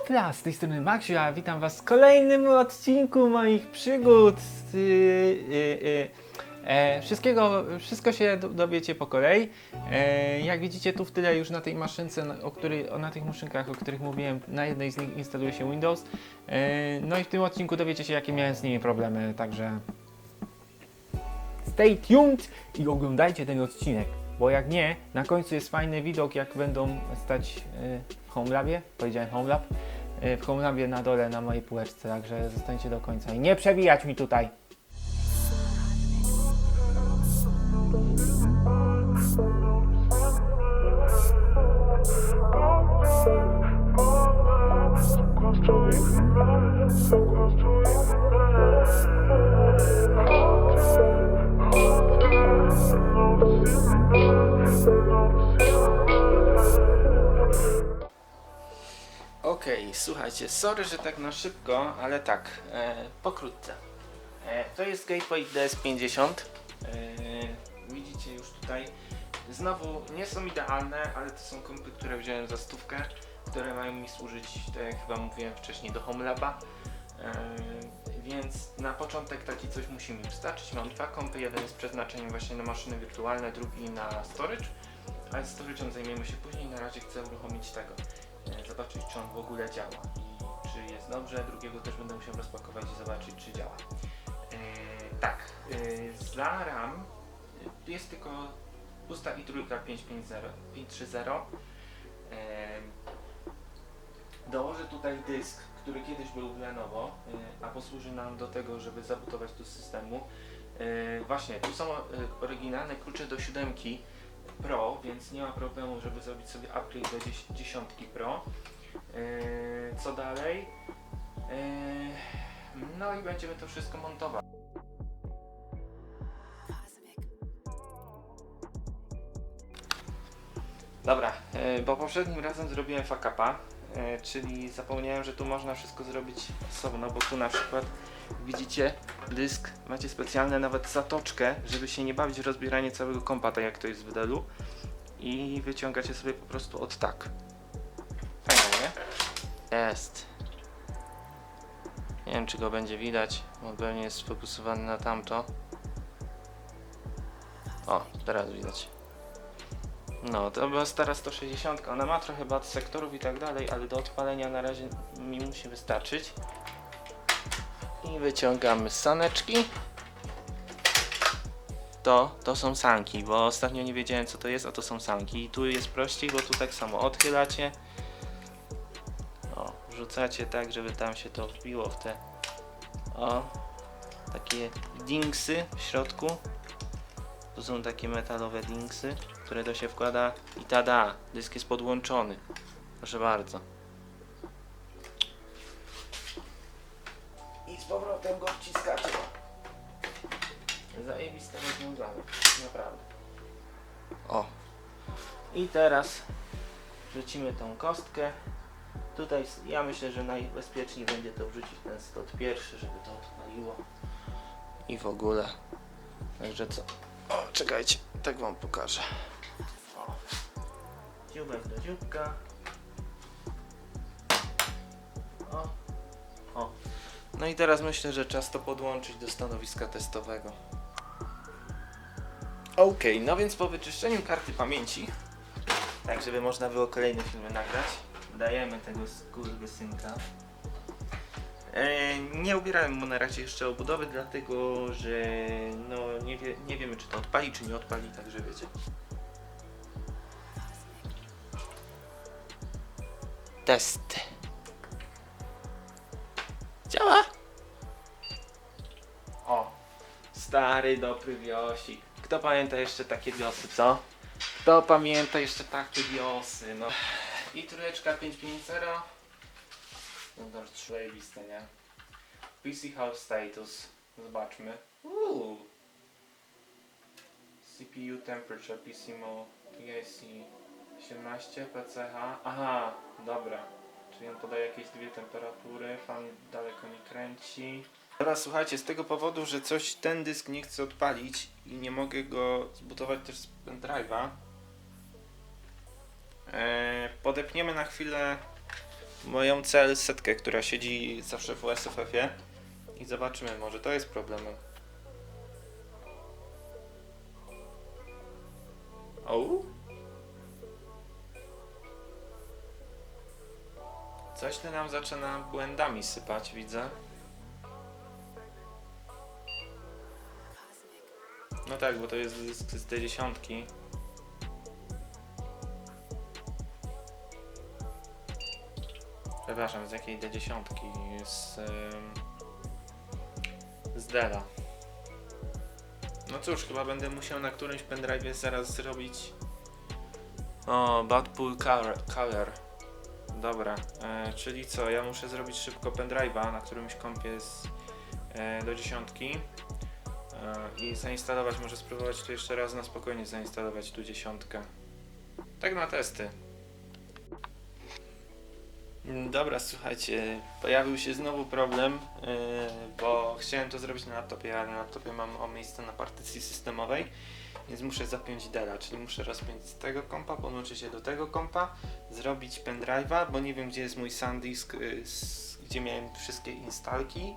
Hopla, z tej strony Maksiu, a witam was w kolejnym odcinku moich przygód. Yy, yy. E, wszystkiego, wszystko się do- dowiecie po kolei. E, jak widzicie tu w tyle już na tej maszynce, na- o której, na tych maszynkach, o których mówiłem, na jednej z nich instaluje się Windows. E, no i w tym odcinku dowiecie się jakie miałem z nimi problemy, także stay tuned i oglądajcie ten odcinek. Bo jak nie, na końcu jest fajny widok, jak będą stać y, w Homelabie, powiedziałem Homelab, y, w Homelabie na dole na mojej półeczce, także zostańcie do końca. I nie przewijać mi tutaj. Okej, słuchajcie, sorry, że tak na szybko, ale tak, e, pokrótce. E, to jest Gateway DS50. E, widzicie już tutaj. Znowu nie są idealne, ale to są kompy, które wziąłem za stówkę, które mają mi służyć, tak jak chyba mówiłem wcześniej, do Homelaba. E, więc na początek taki coś musi mi wystarczyć. Mam dwa kompy, jeden jest przeznaczeniem właśnie na maszyny wirtualne, drugi na storage. Ale storage'em zajmiemy się później, na razie chcę uruchomić tego e, zobaczyć czy on w ogóle działa i czy jest dobrze, drugiego też będę musiał rozpakować i zobaczyć czy działa. E, tak, e, za RAM jest tylko pusta i 550, 530. E, dołożę tutaj dysk, który kiedyś był w Lenovo, e, a posłuży nam do tego, żeby zabutować do systemu. E, właśnie, tu są e, oryginalne klucze do siódemki Pro, więc nie ma problemu, żeby zrobić sobie upgrade do 10 dziesiątki Pro. Co dalej? No i będziemy to wszystko montować. Dobra, bo poprzednim razem zrobiłem fakapa, czyli zapomniałem, że tu można wszystko zrobić osobno, bo tu na przykład widzicie dysk, macie specjalne nawet zatoczkę, żeby się nie bawić w rozbieranie całego kompa, tak jak to jest w Delu i wyciągacie sobie po prostu od tak. Fajnie, nie? Jest. Nie wiem, czy go będzie widać, bo pewnie jest sfokusowany na tamto. O, teraz widać. No, to była stara 160. Ona ma trochę bad sektorów i tak dalej, ale do odpalenia na razie mi musi wystarczyć. I wyciągamy saneczki. To, to są sanki, bo ostatnio nie wiedziałem co to jest, a to są sanki. I tu jest prościej, bo tu tak samo odchylacie. O, wrzucacie tak, żeby tam się to wbiło w te o, takie dingsy w środku. Tu są takie metalowe dingsy, które to się wkłada i tada, dysk jest podłączony. Proszę bardzo. I z powrotem go wciskacie. Zajebiste rozwiązanie, naprawdę. O. I teraz wrzucimy tą kostkę. Tutaj ja myślę, że najbezpieczniej będzie to wrzucić ten slot pierwszy, żeby to odpaliło. I w ogóle. Także co? O, czekajcie, tak wam pokażę. Dziubek do dzióbka. O. O. No i teraz myślę, że czas to podłączyć do stanowiska testowego. Ok, no więc po wyczyszczeniu karty pamięci, tak żeby można było kolejne filmy nagrać, dajemy tego skurwysynka. E, nie ubierałem mu na razie jeszcze obudowy, dlatego że no nie, wie, nie wiemy czy to odpali, czy nie odpali, także wiecie. Test. Działa? O, stary dobry wiosik. Kto pamięta jeszcze takie wiosy, co? Kto pamięta jeszcze takie wiosy, no. I trójeczka 550. No to nie? PC House Status. Zobaczmy. Uuu. CPU Temperature PC Mo PIC 18 PCH. Aha, dobra. Czyli on podaje jakieś dwie temperatury, fan daleko nie kręci. Teraz słuchajcie, z tego powodu, że coś ten dysk nie chce odpalić i nie mogę go zbudować też z pendrive'a, e, podepniemy na chwilę moją cel setkę, która siedzi zawsze w USFF-ie i zobaczymy, może to jest problemem. O? Coś ty nam zaczyna błędami sypać, widzę. No tak, bo to jest dysk z tej dziesiątki. Przepraszam, z jakiej D10? Z, ym, z Dela. No cóż, chyba będę musiał na którymś pendrive'ie zaraz zrobić. O, Bad Pool Color. Dobra, e, czyli co? Ja muszę zrobić szybko pendrive'a na którymś kompie z, e, do dziesiątki e, i zainstalować, może spróbować tu jeszcze raz na spokojnie zainstalować tu dziesiątkę. Tak na testy. Dobra, słuchajcie, pojawił się znowu problem, yy, bo chciałem to zrobić na laptopie, ale na laptopie mam o miejsce na partycji systemowej, więc muszę zapiąć Dela, czyli muszę rozpiąć z tego kompa, podłączyć się do tego kompa, zrobić pendrive'a, bo nie wiem gdzie jest mój SanDisk, s- gdzie miałem wszystkie instalki.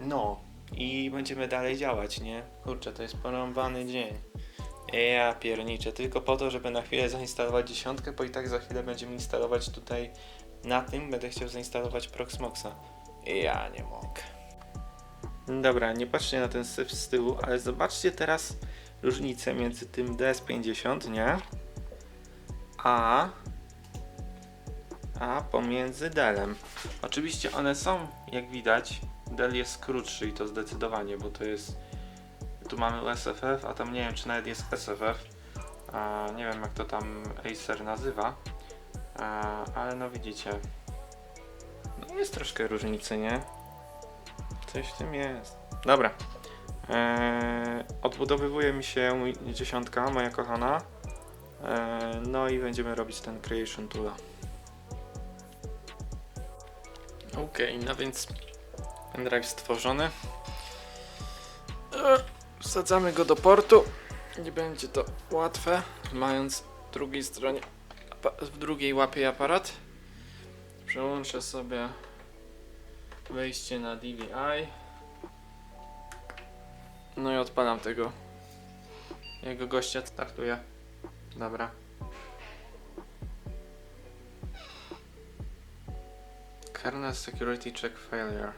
No i będziemy dalej działać, nie? Kurczę, to jest porąbany dzień. Ja pierniczę, tylko po to, żeby na chwilę zainstalować dziesiątkę, bo i tak za chwilę będziemy instalować tutaj na tym, będę chciał zainstalować Proxmoxa. Ja nie mogę. Dobra, nie patrzcie na ten syf z tyłu, ale zobaczcie teraz różnicę między tym DS50, nie? A a pomiędzy Delem. Oczywiście one są, jak widać, Dell jest krótszy i to zdecydowanie, bo to jest tu mamy USFF, a tam nie wiem czy nawet jest SFF. A, nie wiem jak to tam Acer nazywa. A, ale no widzicie. No jest troszkę różnicy, nie? Coś w tym jest. Dobra. Eee, odbudowywuje mi się dziesiątka, moja kochana. Eee, no i będziemy robić ten Creation Toola. Okej, no więc pendrive stworzony. Eee, Wsadzamy go do portu. Nie będzie to łatwe, mając w drugiej stronie, w drugiej łapie aparat. Przełączę sobie wejście na DVI. No i odpalam tego. Jego gościa startuje. Dobra. Kernel Security Check Failure.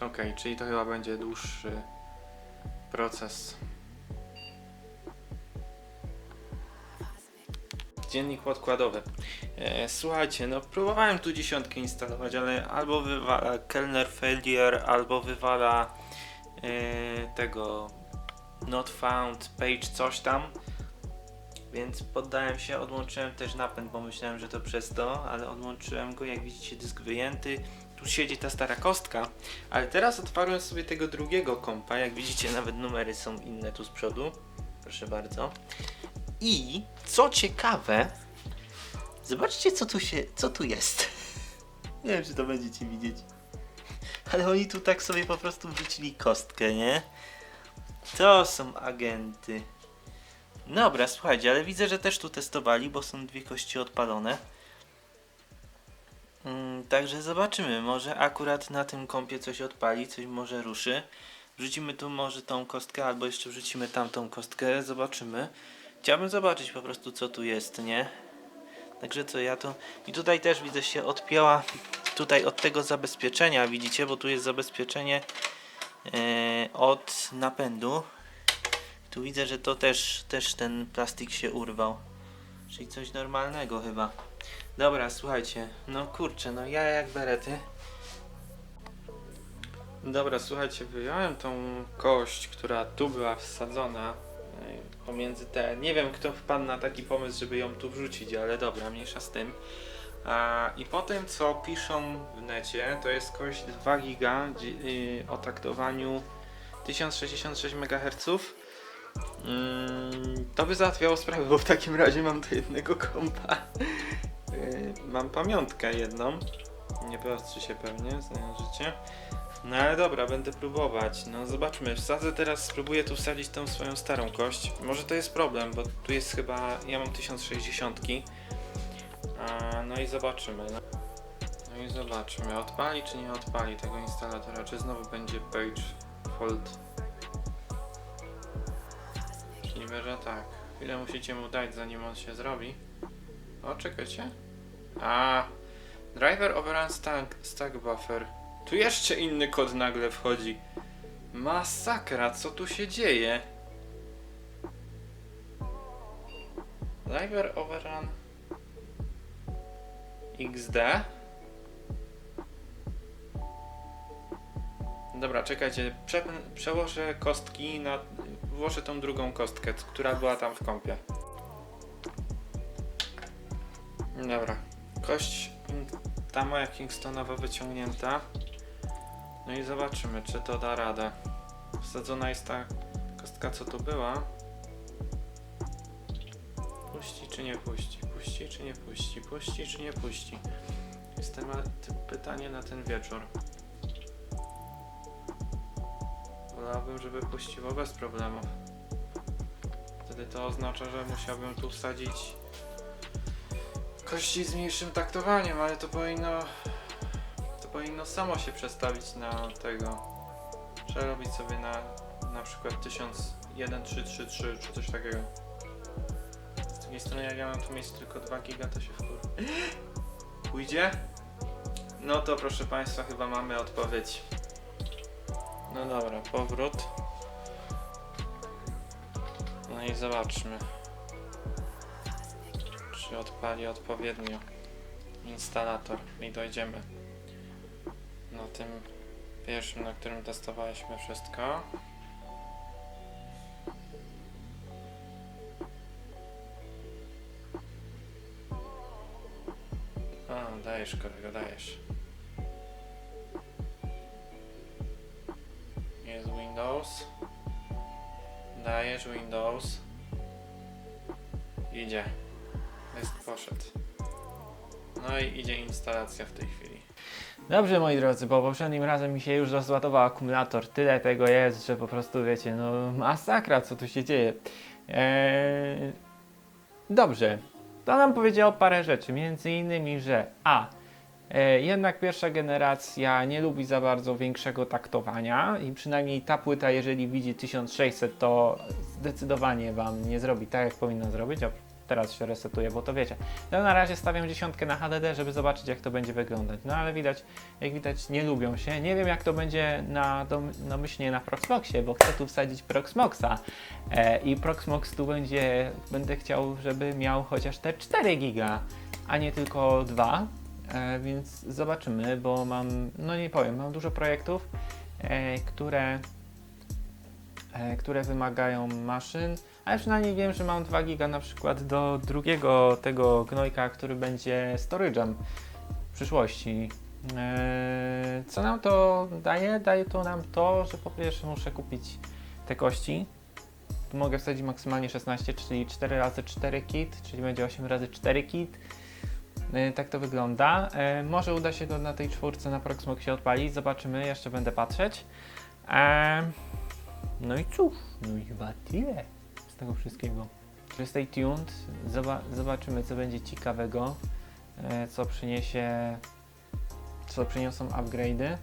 Ok, czyli to chyba będzie dłuższy proces. Dziennik podkładowy. E, słuchajcie, no próbowałem tu dziesiątkę instalować, ale albo wywala Kellner Failure, albo wywala tego Not Found Page coś tam. Więc poddałem się, odłączyłem też napęd, bo myślałem, że to przez to, ale odłączyłem go, jak widzicie dysk wyjęty. Tu siedzi ta stara kostka, ale teraz otwarłem sobie tego drugiego kompa, jak widzicie nawet numery są inne tu z przodu. Proszę bardzo. I co ciekawe, zobaczcie co tu się, co tu jest. Nie wiem czy to będziecie widzieć. Ale oni tu tak sobie po prostu wrzucili kostkę, nie? To są agenty. Dobra, słuchajcie, ale widzę, że też tu testowali, bo są dwie kości odpalone. Mm, także zobaczymy, może akurat na tym kompie coś odpali, coś może ruszy. Wrzucimy tu może tą kostkę, albo jeszcze wrzucimy tamtą kostkę, zobaczymy. Chciałbym zobaczyć po prostu co tu jest, nie? Także co ja to... I tutaj też widzę się odpięła tutaj od tego zabezpieczenia, widzicie, bo tu jest zabezpieczenie e, od napędu. Tu widzę, że to też, też ten plastik się urwał. Czyli coś normalnego chyba. Dobra, słuchajcie, no kurczę, no ja jak berety. Dobra, słuchajcie, wyjąłem tą kość, która tu była wsadzona e, pomiędzy te. Nie wiem, kto wpadł na taki pomysł, żeby ją tu wrzucić, ale dobra, mniejsza z tym. I po tym, co piszą w necie, to jest kość 2 giga y, o taktowaniu 1066 MHz. Mm, to by załatwiało sprawę, bo w takim razie mam do jednego kompa. Yy, mam pamiątkę jedną. Nie wyostrzy się pewnie, znajdziecie. No ale dobra, będę próbować. No zobaczmy, wsadzę teraz, spróbuję tu wsadzić tą swoją starą kość. Może to jest problem, bo tu jest chyba, ja mam 1060. A, no i zobaczymy. No. no i zobaczymy, odpali czy nie odpali tego instalatora, czy znowu będzie page fault. Możliwe, że tak. Chwilę musicie mu dać, zanim on się zrobi. O, czekajcie. A, driver overrun stack, stack buffer. Tu jeszcze inny kod nagle wchodzi. Masakra, co tu się dzieje? Driver overrun XD. Dobra, czekajcie, prze, przełożę kostki na. Włożę tą drugą kostkę, która była tam w kąpie. Dobra, kość ta moja Kingstonowa wyciągnięta. No i zobaczymy, czy to da radę. Wsadzona jest ta kostka, co tu była. Puści czy nie puści? Puści czy nie puści? Puści czy nie puści? Jest temat, pytanie na ten wieczór. Wolałbym, żeby puściło bez problemów. Wtedy to oznacza, że musiałbym tu wsadzić kości z mniejszym taktowaniem, ale to powinno to powinno samo się przestawić na tego. Trzeba robić sobie na na przykład 1001.333 czy coś takiego. Strony jak ja mam tu mieć tylko 2 giga to się wkur... Pójdzie? No to proszę Państwa chyba mamy odpowiedź. No dobra, powrót. No i zobaczmy. Czy odpali odpowiednio instalator i dojdziemy na tym pierwszym, na którym testowaliśmy wszystko. Dajesz kolego, dajesz. Jest Windows. Dajesz Windows. Idzie. Jest poszedł. No i idzie instalacja w tej chwili. Dobrze moi drodzy, bo poprzednim razem mi się już rozładował akumulator. Tyle tego jest, że po prostu wiecie, no masakra co tu się dzieje. Eee, dobrze, to nam powiedziało parę rzeczy, między innymi, że a e, jednak pierwsza generacja nie lubi za bardzo większego taktowania i przynajmniej ta płyta, jeżeli widzi 1600, to zdecydowanie Wam nie zrobi tak, jak powinna zrobić. Teraz się resetuje, bo to wiecie. No na razie stawiam dziesiątkę na HDD, żeby zobaczyć, jak to będzie wyglądać. No ale widać, jak widać, nie lubią się. Nie wiem, jak to będzie na dom, domyślnie na Proxmoxie, bo chcę tu wsadzić Proxmoxa. E, I Proxmox tu będzie, będę chciał, żeby miał chociaż te 4 giga, a nie tylko 2. E, więc zobaczymy, bo mam, no nie powiem, mam dużo projektów, e, które, które wymagają maszyn, ale przynajmniej wiem, że mam 2 giga na przykład do drugiego tego gnojka, który będzie storage'em w przyszłości. Eee, co nam to daje? Daje to nam to, że po pierwsze muszę kupić te kości. Tu mogę wsadzić maksymalnie 16, czyli 4 razy 4 kit, czyli będzie 8 razy 4 kit. Eee, tak to wygląda. Może uda się to na tej czwórce na Proxmoxie odpalić, zobaczymy, jeszcze będę patrzeć. Eee, no i cóż, no i chyba tyle z tego wszystkiego. Stay tuned, Zoba- zobaczymy co będzie ciekawego, e, co przyniesie, co przyniosą upgrade'y.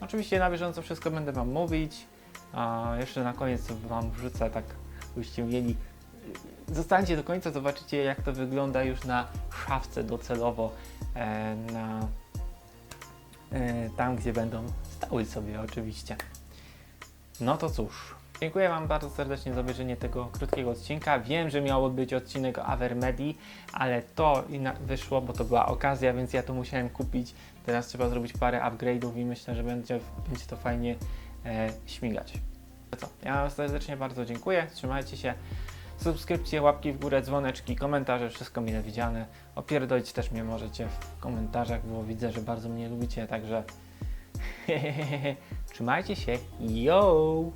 Oczywiście na bieżąco wszystko będę Wam mówić, a jeszcze na koniec Wam wrzucę tak, byście mieli Zostańcie do końca, zobaczycie jak to wygląda już na szafce docelowo, e, na e, tam gdzie będą stały sobie oczywiście. No to cóż, dziękuję Wam bardzo serdecznie za obejrzenie tego krótkiego odcinka. Wiem, że miał być odcinek o Avermedii, ale to wyszło, bo to była okazja, więc ja to musiałem kupić. Teraz trzeba zrobić parę upgrade'ów i myślę, że będzie, będzie to fajnie e, śmigać. To co, ja serdecznie bardzo dziękuję, trzymajcie się. Subskrypcje, łapki w górę, dzwoneczki, komentarze, wszystko mile widziane. Opierdolić też mnie możecie w komentarzach, bo widzę, że bardzo mnie lubicie, także trzymajcie się. Yo!